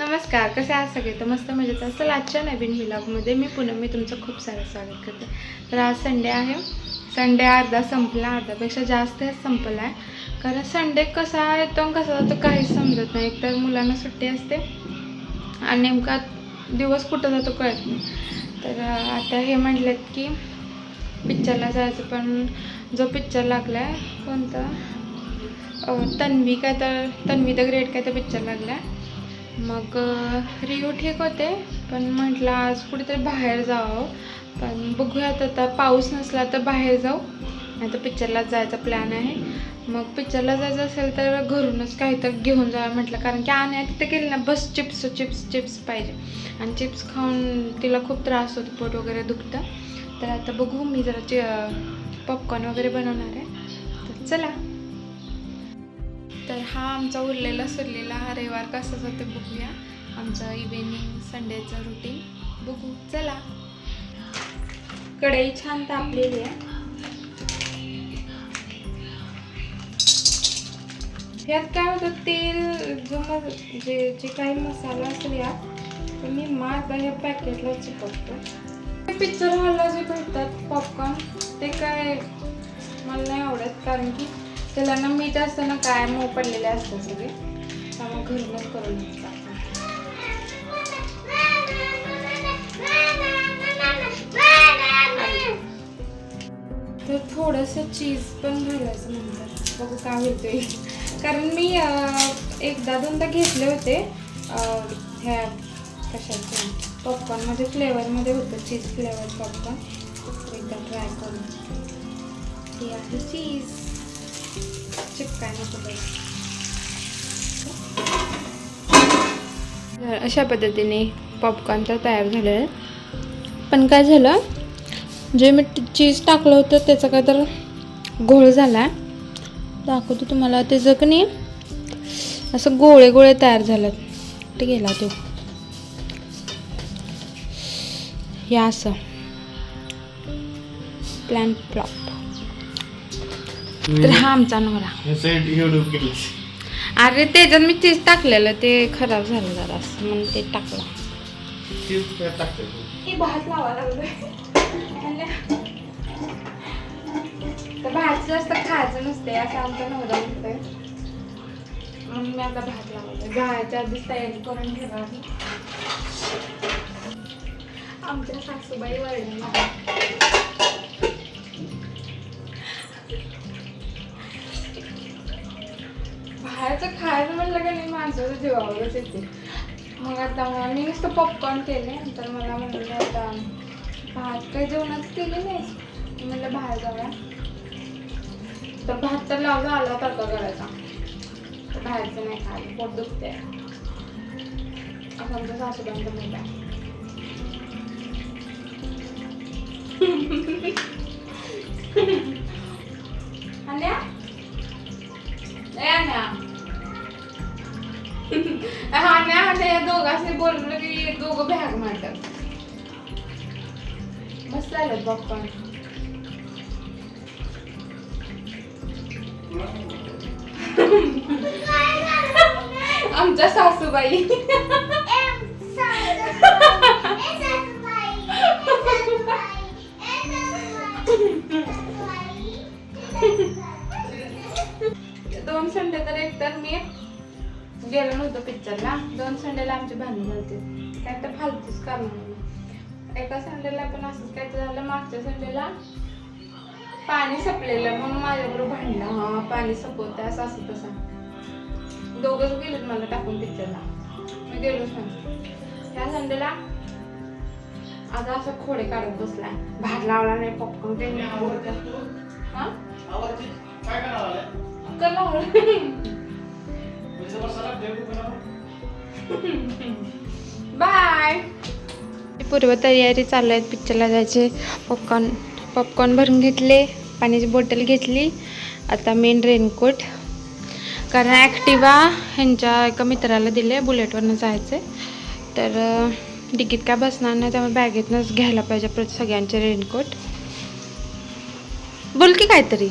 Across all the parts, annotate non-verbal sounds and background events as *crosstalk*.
नमस्कार कसे आहात सगळे? तर मस्त मजेत असेल आजच्या नवीन व्हिलॉगमध्ये मी पुन्हा मी तुमचं खूप सारं स्वागत करते. तर आज संडे आहे. संडे अर्धा संपला अर्ध्यापेक्षा जास्त संपला आहे कारण संडे कसा येतो आणि कसा जातो काहीच समजत नाही. एकतर मुलांना सुट्टी असते आणि नेमका दिवस कुठं जातो कळत नाही. तर आता हे म्हटलेत की पिक्चरला जायचं पण जो पिक्चर लागला आहे कोणता तन्वी काय तर तन्वी द ग्रेट काय तर पिक्चर लागला आहे मग रियू ठीक होते पण म्हटलं आज कुठेतरी बाहेर जावं. पण बघूयात आता पाऊस नसला तर बाहेर जाऊ. नाही तर पिक्चरलाच जायचा प्लॅन आहे. मग पिक्चरला जायचं असेल तर घरूनच काहीतरी घेऊन जावं म्हटलं. कारण की आणि तिथे गेली ना बस चिप्स चिप्स चिप्स पाहिजे. आणि चिप्स खाऊन तिला खूप त्रास होतो पोट वगैरे दुखतं. तर आता बघू मी जरा चि पॉपकॉर्न वगैरे बनवणार आहे. तर चला. तर हा आमचा उरलेला सुरलेला हा रविवार कसा जाते बघूया. आमचं इव्हिनिंग संडेचं रुटीन बघू चला. कढई छान तापलेली आहे. यात काय होतं तेल जो मग जे जे काही मसाला असेल यात तर मी माझा ह्या पॅकेटला चिपकतो पिक्चर हॉलला जे भेटतात पॉपकॉर्न ते काय मला नाही आवडत कारण की त्याला ना मीठ असतं ना काय मऊ पडलेले असतात सगळे. त्यामुळे घरूनच करून घेतात तर थोडंसं चीज पण घालायचं नंतर. बघू काय होईल कारण मी एकदा दोनदा घेतले होते. ह्या कशाचे? पॉपकॉर्नमध्ये फ्लेवरमध्ये होतं चीज फ्लेवर पॉपकॉर्न एकदा ट्राय करून. ही आहे चीज चिपकाय नको अशा पद्धतीने पॉपकॉर्न तर तयार झालेलं आहे. पण काय झालं? जे मी चीज टाकलं होतं त्याचा काय तर घोळ झाला. दाखवतो तुम्हाला. त्याचं का नाही असं गोळे गोळे तयार झालं ते गेला तो. या असं. प्लॅन फ्लॉप तर हा आमचा नवरा. अरे त्याच्यात मी चीज टाकलेलं ते खराब झालं जरा असं म्हणून ते टाकलं. भात लावा लागलोय. तर भात जास्त खायचं नसते असं आमचा नवरा म्हणतोय. म्हणून मी आता भात लावलोय. जायच्या आधीच तयारी करून ठेवावी आमच्या सासूबाई वळल्या खायचं खायचं म्हटलं का नाही माणसाचं जेवावंच येते. मग आता मला मी नुसतं पॉपकॉर्न केले तर मला म्हणलं आता भात काही जेवणाचं केले नाही. म्हणलं बाहेर जाऊया. तर भात तर लावला आला तडका करायचा तर बाहेरचं नाही खायला पोट दुखते असं आमच्या सासूबाईंचं म्हणलं आहे. *laughs* ना आता या बोललं की दोघं बॅग मांडतात. मस्त झालं पप्पा आमच्या सासूबाई. दोन संडे तर एक तर मी. गेलो नव्हतो पिक्चरला. दोन संडेला आमची भांडण झालते. काय तर फालतूच कारण एका संडेला पण असंच काय तर झालं. मागच्या संडेला पाणी सपलेलं. म्हणून माझ्याबरोबर भांडलं हा पाणी सपवतं असं असं तसं. दोघंच गेलेत मला टाकून पिक्चरला. मी गेलोच नाही त्या संडेला आता असं खोडे काढत बसलाय. भात लावला नाही पॉपकॉर्न काही नाही हा? काय करावं कला बाय. पूर्व तयारी चालू आहेत पिक्चरला जायचे. पॉपकॉर्न पॉपकॉर्न भरून घेतले पाण्याची बॉटल घेतली. आता मेन रेनकोट कारण ॲक्टिवा ह्यांच्या एका मित्राला दिले बुलेटवरनं जायचं. आहे तर डिकीत काय बसणार नाही त्यामुळे बॅगेतनंच घ्यायला पाहिजे सगळ्यांचे रेनकोट बोल की काहीतरी.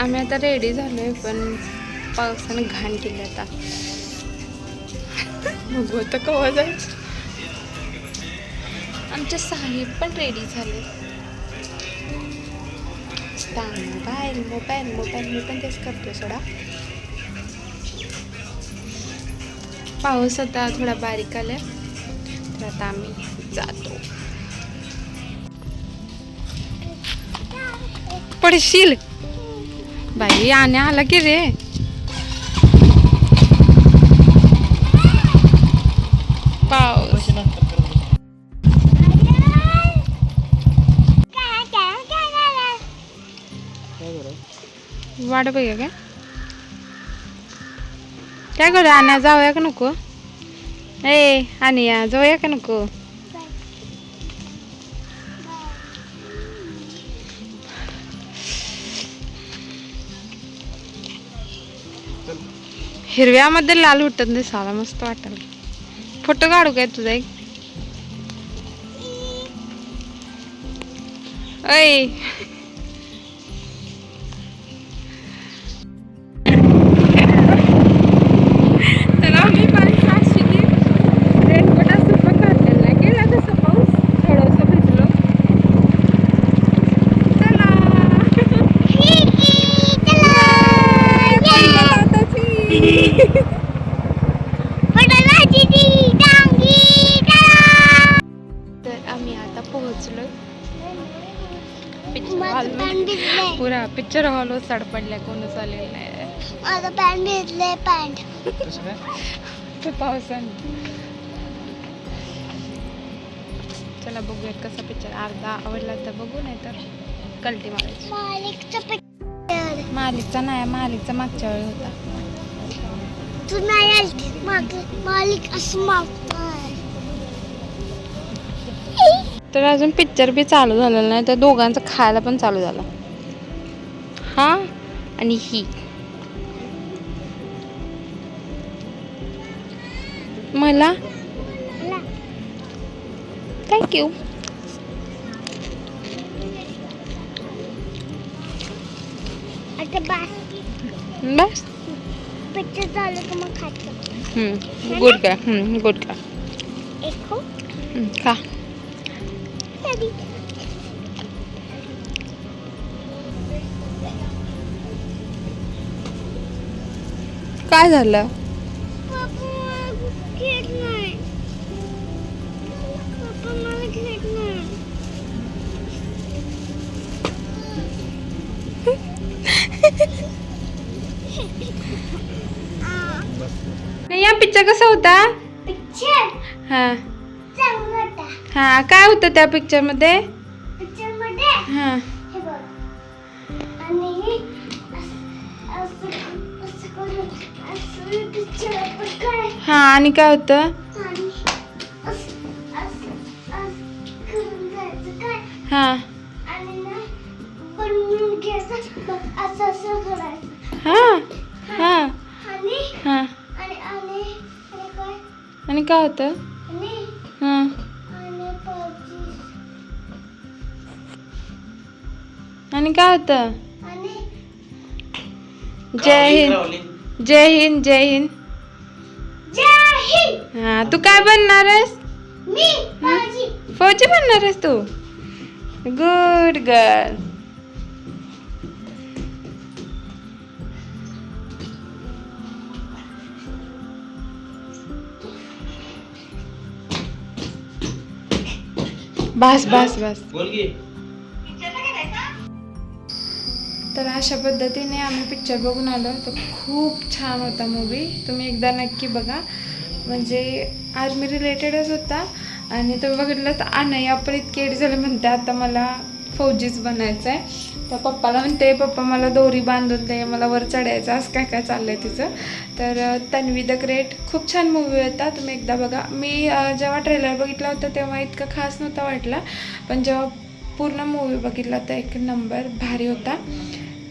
आम्ही आता रेडी झालो आहे पण पावसानं घाण केली आता. बघू आता कवा जायचं. आमचे साहेब पण रेडी झाले. मोबाईल मोबाईल मोबाईल मी पण तेच करतो सोडा. पाऊस आता थोडा बारीक आलाय तर आता आम्ही जातो. पडशील? बाई आण्या आला की रे. पाऊस. काय वाट बघ काय? काय करू आण्या जाऊया का नको? ए आणि या जाऊया का नको? हिरव्यामध्ये लाल उठत दिसाला मस्त वाटेल. फोटो काढू काय तुझा एक? ऐ. तर आम्ही आता पोहोचलो पिक्चर हॉल पुरा पिक्चर हॉल सड पडल्या कोणच आलेलं नाही माझं पॅन्ट घेतलंय पॅन्ट पावसाने. चला बघूयात कसा पिक्चर अर्धा आवडला तर बघू नाही तर कल्टी मारायची. मालिकचं पिक्चर मालिकचा नाही मालिकचा मागच्या वेळी होता. माग मालिक असं मागतोय तर अजून पिक्चर बी चालू झालेला नाही तर दोघांचं खायला पण चालू झालं. हा? आणि ही. मला? थँक्यू बस. बस. पिक्चर चालू का मग खातो गुड का गुड का एक हो. खा. तरी काय झालं? नाही या पिक्चर कसा होता? पिक्चर हा. चांगला होता. हा काय होतं त्या पिक्चरमध्ये? पिक्चरमध्ये? हा. हे बघ. आणि असं असं- असं करून असं पिक्चर आपण काय? हा आणि काय होतं? आणि असं असं असं करून जायचं काय? हा. आणि ना बनवून घ्यायचं. मग असं असं काय होतं? आणि हा. काय होतं? जय हिंद. जय हिंद जय हिंद. हा तू काय बनणार आहेस? फौजी. बनणार आहेस तू? गुड गर्ल बस बस बस. तर अशा पद्धतीने आम्ही पिक्चर बघून आलो. तर खूप छान होता मूवी तुम्ही एकदा नक्की बघा. म्हणजे आर्मी रिलेटेडच होता. आणि तुम्ही बघितलं तर नाही आपण इतके एड झाले म्हणते. आता मला फौजीच बनायचं आहे तर पप्पाला म्हणते पप्पा मला दोरी बांधून दे मला वर चढायचं असं काय काय चाललं आहे तिचं. तर तन्वी द ग्रेट खूप छान मूवी होता तुम्ही एकदा बघा. मी जेव्हा ट्रेलर बघितला होता तेव्हा इतका खास नव्हता वाटला पण जेव्हा पूर्ण मूवी बघितला तर एक नंबर भारी होता.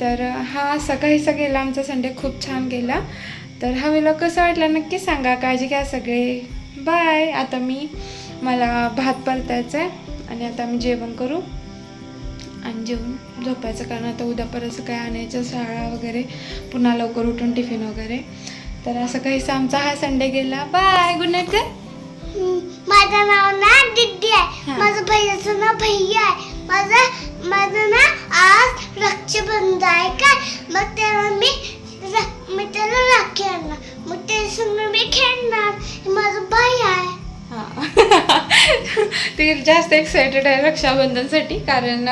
तर हा असा काहीसा गेला आमचा संडे खूप छान गेला. तर हा विलॉग कसा वाटला नक्की सांगा. काळजी घ्या सगळे. बाय आता मी मला भात परतायचा आहे आणि आता मी जेवण करू. आणि जेवून झोपायचं कारण आता उद्या परत सकाळी आणायचं शाळा वगैरे पुन्हा लवकर उठून टिफिन वगैरे. तर असं काहीसा आमचा हा संडे गेला. बाय गुड नाईट कर माझं नाव ना दिद्दी आहे. माझं भैयाचं नाव भैया आहे. माझं माझं ना आज रक्षाबंधन आहे काय मग त्याला मी मी त्याला राखी आणणार. मग त्या संग मी खेळणार. माझं भाई आहे. *laughs* ती जास्त एक्सायटेड आहे रक्षाबंधनसाठी कारण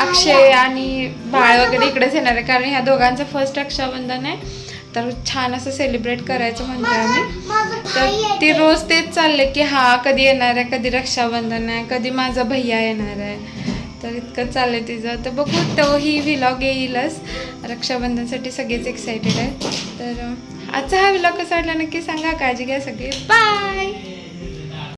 अक्षय आहे. आणि बाळ वगैरे इकडेच येणार आहे. कारण ह्या दोघांचं फर्स्ट रक्षाबंधन आहे. तर छान असं सेलिब्रेट करायचं म्हणतो आम्ही. तर आहे ती ते. रोज तेच चालले की हा कधी येणार आहे? कधी रक्षाबंधन आहे? कधी माझा भैया येणार आहे? तर इतकं चाललंय तिचं. तर बघू तोही व्हिलॉग येईलच. रक्षाबंधनसाठी सगळेच एक्सायटेड आहेत तर आजचा हा व्हिलॉग कसा वाटला नक्की सांगा. काळजी घ्या सगळे. बाय